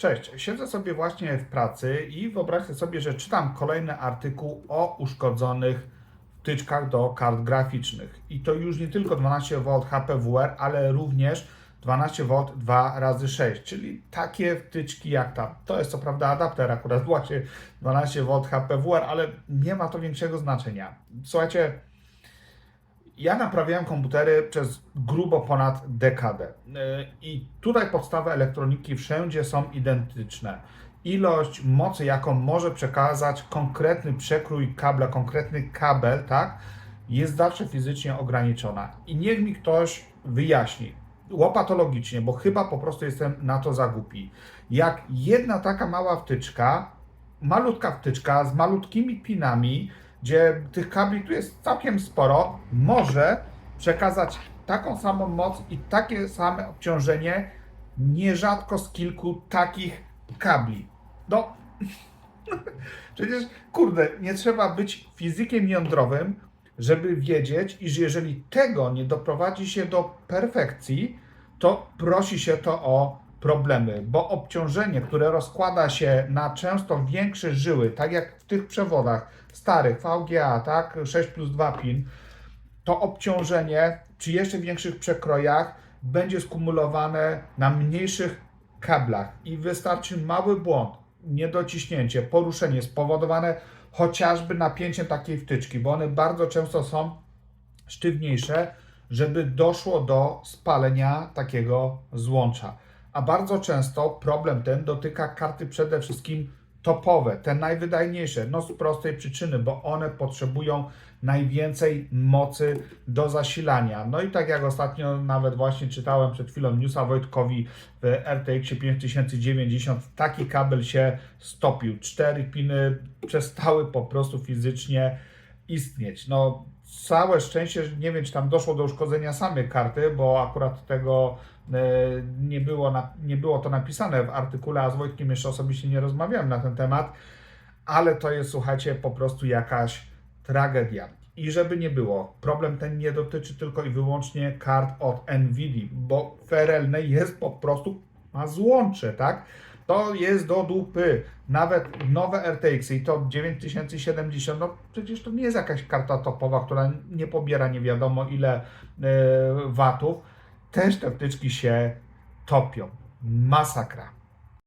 Cześć, siedzę sobie właśnie w pracy i wyobraźcie sobie, że czytam kolejny artykuł o uszkodzonych wtyczkach do kart graficznych. I to już nie tylko 12V HPWR, ale również 12V 2 razy 6 czyli takie wtyczki jak ta. To jest co prawda adapter akurat właśnie 12V HPWR, ale nie ma to większego znaczenia. Słuchajcie, ja naprawiałem komputery przez grubo ponad dekadę. Yy, I tutaj podstawy elektroniki wszędzie są identyczne. Ilość mocy, jaką może przekazać konkretny przekrój kabla, konkretny kabel, tak, jest zawsze fizycznie ograniczona. I niech mi ktoś wyjaśni, łopatologicznie, bo chyba po prostu jestem na to za głupi. Jak jedna taka mała wtyczka, malutka wtyczka z malutkimi pinami, gdzie tych kabli tu jest całkiem sporo, może przekazać taką samą moc i takie same obciążenie nierzadko z kilku takich kabli. No, przecież kurde, nie trzeba być fizykiem jądrowym, żeby wiedzieć, iż jeżeli tego nie doprowadzi się do perfekcji, to prosi się to o problemy, bo obciążenie, które rozkłada się na często większe żyły, tak jak w tych przewodach starych VGA, tak, 6 plus 2 pin, to obciążenie przy jeszcze większych przekrojach będzie skumulowane na mniejszych kablach i wystarczy mały błąd, niedociśnięcie, poruszenie spowodowane chociażby napięciem takiej wtyczki, bo one bardzo często są sztywniejsze, żeby doszło do spalenia takiego złącza. A bardzo często problem ten dotyka karty przede wszystkim topowe, te najwydajniejsze, no z prostej przyczyny, bo one potrzebują najwięcej mocy do zasilania. No i tak jak ostatnio nawet właśnie czytałem przed chwilą newsa Wojtkowi w RTX 5090, taki kabel się stopił. Cztery piny przestały po prostu fizycznie istnieć. No całe szczęście, że nie wiem, czy tam doszło do uszkodzenia samej karty, bo akurat tego e, nie było, nie było to napisane w artykule, a z Wojtkiem jeszcze osobiście nie rozmawiałem na ten temat, ale to jest, słuchajcie, po prostu jakaś tragedia. I żeby nie było, problem ten nie dotyczy tylko i wyłącznie kart od NVIDIA, bo FRLN jest po prostu, ma złącze, tak? To jest do dupy. Nawet nowe RTX i to 9070, no przecież to nie jest jakaś karta topowa, która nie pobiera nie wiadomo ile e, watów. Też te wtyczki się topią. Masakra.